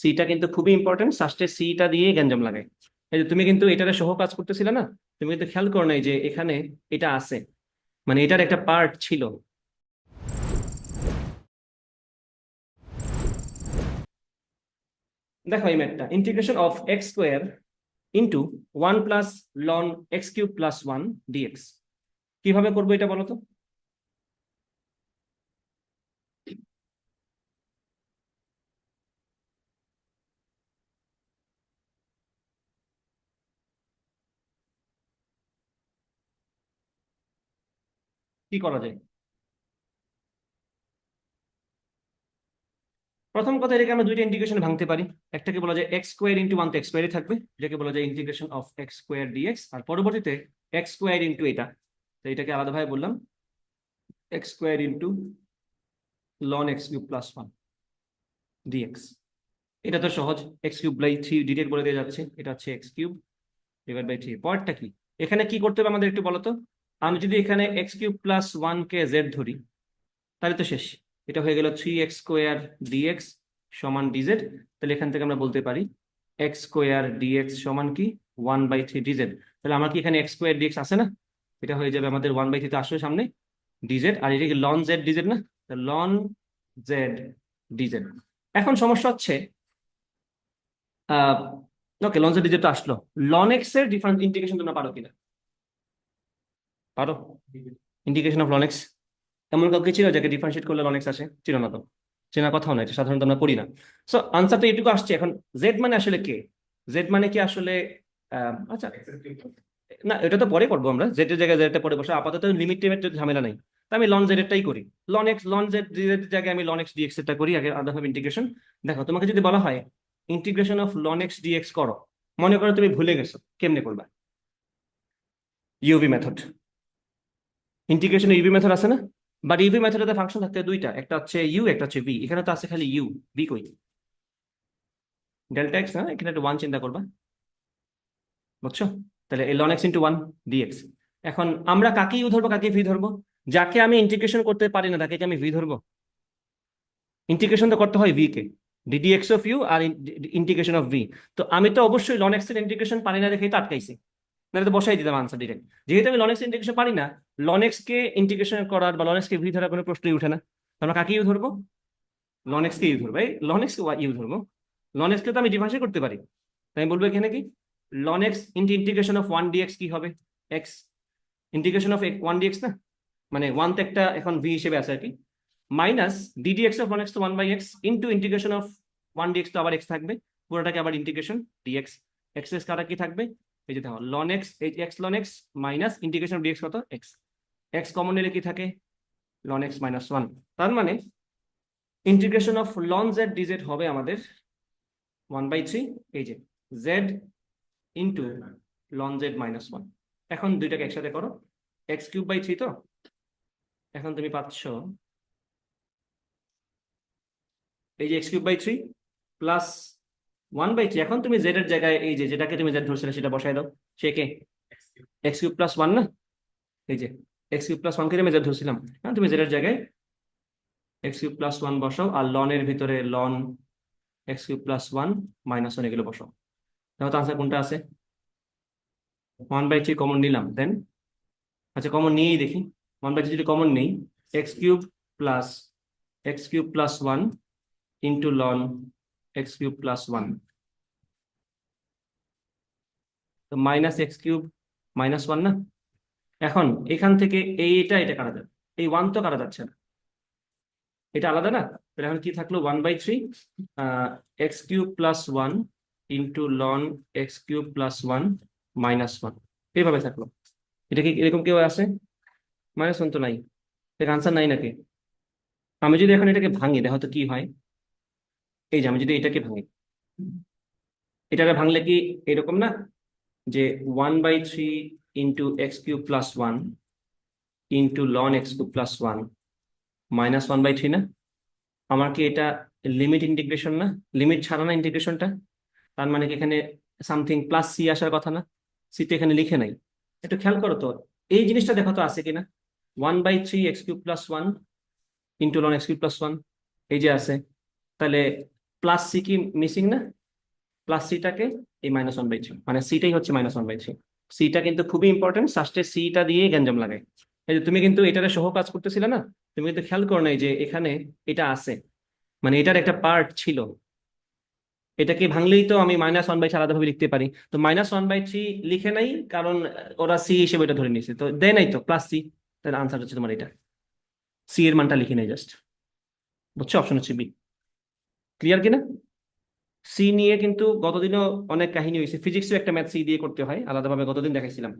সিটা কিন্তু খুবই ইম্পর্টেন্ট ফার্স্টে সিটা দিয়ে গ্যাঞ্জাম লাগাই। এই যে তুমি কিন্তু এটারে সহ কাজ করতেছিলে না? তুমি কিন্তু খেয়াল করো নাই যে এখানে এটা আছে। মানে এটার একটা পার্ট ছিল। দেখো এই ম্যাথটা integration of x square into one plus ln x cube plus one dx কীভাবে করব এটা বলো তো? কি করা যায়? প্রথম কথা, এটাকে আমরা দুইটা ইন্টিগ্রেশন ভাঙতে পারি। একটাকে বলা যায় এক্স স্কোয়ার ইন্টু ওয়ান তো এক্স থাকবে, যেটাকে বলা যায় integration of x square dx আর পরবর্তীতে এক্স স্কোয়ার ইন্টু এটা। তো এটাকে আলাদাভাবে বললাম x square into ln x cube plus one dx এটা তো সহজ x cube by three detail বলে দিয়ে যাচ্ছে, এটা হচ্ছে x cube divide by three পরেরটা কি? এখানে কি করতে হবে আমাদের একটু বলো তো? আমি যদি এখানে এক্স কিউব প্লাস ওয়ান কে জেড ধরি, তাহলে তো শেষ। এটা হয়ে গেল থ্রি এক্স স্কোয়ার ডিএক্স সমান ডিজেড। তাহলে এখান থেকে আমরা বলতে পারি এক্স স্কোয়ার ডিএক্স সমান কি? One by three dz. তাহলে আমার কি এখানে এক্স স্কোয়ার ডিএক্স আছে না? এটা হয়ে যাবে আমাদের ওয়ান বাই থ্রি তো আসবে সামনে ডিজেড। আর এটা কি লন জেড ডিজেড না? Ln z dz. এখন সমস্যা হচ্ছে ওকে লন জেড ডিজেড তো আসলো। লন এক্সের ডিফারেন্ট ইন্টিগ্রেশন তোমরা পারো কিনা? পারো? ইন্টিগ্রেশন অফ লনেক্স এমন কাউকে ছিল যাকে ডিফারেন্সিয়েট করলে লন এক্স আসে? ছিল না তো। চেনা কথাও না এটা সাধারণত আমরা করি না। সো তো এটুকু আসছে। এখন জেড মানে আসলে কে? জেড মানে কি আসলে আচ্ছা। না, এটা তো পরে করব আমরা। জেড এর জায়গায় জেডটা পরে বসে। আপাতত লিমিট টিমিট ঝামেলা নাই। তা আমি লন জেড এরটাই করি। Ln x ln z z জায়গায় আমি লন এক্স ডিএক্স এরটা করি। আগে আলাদাভাবে ইন্টিগ্রেশন দেখো, তোমাকে যদি বলা হয় integration of ln x dx করো। মনে করো তুমি ভুলে গেছো। কেমনে করবা? UV method integration UV method আছে না? বাট ইউভি মেথডে ফাংশন থাকতে দুইটা, একটা হচ্ছে ইউ একটা হচ্ছে ভি এখানে তো আছে খালি ইউ ভি কই? ডেল্টা এক্স না? এখানে একটা ওয়ান চিন্তা করবা। বুঝছ? তাহলে ln x into one dx এখন আমরা কাকে ইউ ধরবো, কাকে ভি ধরবো? যাকে আমি ইন্টিগ্রেশন করতে পারি না তাকে কি আমি ভি ধরবো। ইন্টিগ্রেশন তো করতে হয় ভি কে। ডিডিএক্স অফ ইউ আর ইন্টিগ্রেশন অফ ভি তো আমি তো অবশ্যই লন এক্সের ইন্টিগ্রেশন পারি না দেখেই তো আটকাইছি। তো বসাই দিতাম আনসার ডিরেক্ট যেহেতু আমি লন এক্স ইন্টিগ্রেশন পারি না লন এক্স কে ইন্টিগ্রেশন করার বা লন এক্স কে ভি ধরার কোনো প্রশ্নই উঠে না। আমরা কাকে ইউ ধরবো? লন এক্স কে ইউ ধরবো। এই লন এক্স কে ইউ ধরবো। লন এক্স কে তো আমি ডিফারেন্সিয়েট করতে পারি। তাই বলব এখানে কি? Ln x into integration of one dx কি হবে? X integration of one dx না? মানে ওয়ান তো একটা এখন ভি হিসেবে আছে আর কি। Minus d dx of one x তো one by x into integration of one dx তো আবার এক্স থাকবে। পুরোটাকে আবার ইন্টিগ্রেশন ডিএক্স এক্স এক্স কারা কি থাকবে? এই যে দেখো লন এক্স এই x ln x minus integration of dx কত? এক্স এক্স কমন নিলে কি থাকে? লন এক্স মাইনাস ওয়ান তার মানে integration of ln z dz হবে আমাদের ওয়ান বাই থ্রি এই যে z into ln z minus one এখন দুইটাকে একসাথে করো। এক্স কিউব বাই থ্রি তো? এখন তুমি পাচ্ছ এই যে x cube by three plus one by three এখন তুমি জেড এর জায়গায় এই যে যেটাকে তুমি জেড ধরছিলে সেটা বসাই দাও। সে কে? এক্স কিউব প্লাস ওয়ান না? এই যে এক্স কিউব প্লাস ওয়ানকে আমি জেড ধরছিলাম? হ্যাঁ তুমি জেড জায়গায় এক্স কিউব প্লাস ওয়ান বসাও আর লন এর ভিতরে ln x cube plus one minus one এগুলো বসাও। দেখো তো আনসার কোনটা আছে? ওয়ান বাই থ্রি কমন নিলাম দেন আচ্ছা কমন নিয়েই দেখি। ওয়ান বাই থ্রি যদি কমন নেই x cube plus x cube plus one into ln x cube plus one তো minus x cube minus one না? এখন এখান থেকে এইটা এটা কাটা যাবে। এই ওয়ান তো কাটা যাচ্ছে না। এটা আলাদা না? এখন কি থাকল? One by three x cube plus one into ln x cube plus one minus one এইভাবে থাকল। এটা কি এরকম কেউ আছে? মাইনাস ওয়ান তো নাই। এর আনসার নাই নাকি? আমি যদি এখন এটাকে ভাঙি, দেখো তো কি হয়। এই যে আমি যদি এটাকে ভাঙি, এটাকে ভাঙলে কি এরকম না? যে one by three into x cube plus one into ln x cube plus one minus one by three না? আমার কি এটা লিমিট ইন্টিগ্রেশন না? লিমিট ছাড়া না ইন্টিগ্রেশনটা তার মানে কি এখানে সামথিং প্লাস সি আসার কথা না? সি তো এখানে লিখে নাই। একটু খেয়াল করো তো, এই জিনিসটা দেখো তো আছে কিনা? One by three x cube plus one into ln x cube plus one এই যে আছে। তাহলে প্লাস সি কি মিসিং না? প্লাস সিটাকে এই মাইনাস ওয়ান বাই থ্রি মানে সিটাই হচ্ছে মাইনাস ওয়ান বাই থ্রি সিটা কিন্তু খুবই ইম্পর্টেন্ট ফার্স্টে সিটা দিয়ে গ্যাঞ্জাম লাগাই। এই যে তুমি কিন্তু এটারে সহ কাজ করতেছিলে না? তুমি কিন্তু খেয়াল করো নাই যে এখানে এটা আছে। মানে এটার একটা পার্ট ছিল। এটাকে ভাঙলেই তো আমি মাইনাস ওয়ান বাই আলাদাভাবে লিখতে পারি। তো মাইনাস ওয়ান বাই থ্রি লিখে নাই, কারণ ওরা সি হিসেবে এটা ধরে নিয়েছে। তো দেয় নাই তো প্লাস সি তাহলে আনসার হচ্ছে তোমার এটা। সি এর মানটা লিখে নেই জাস্ট বুঝছ? অপশন হচ্ছে বি ক্লিয়ার কিনা? সি নিয়ে কিন্তু গতদিনও অনেক কাহিনী হয়েছে। ফিজিক্সও একটা ম্যাথ সি দিয়ে করতে হয়। আলাদাভাবে গতদিন দেখাইছিলাম।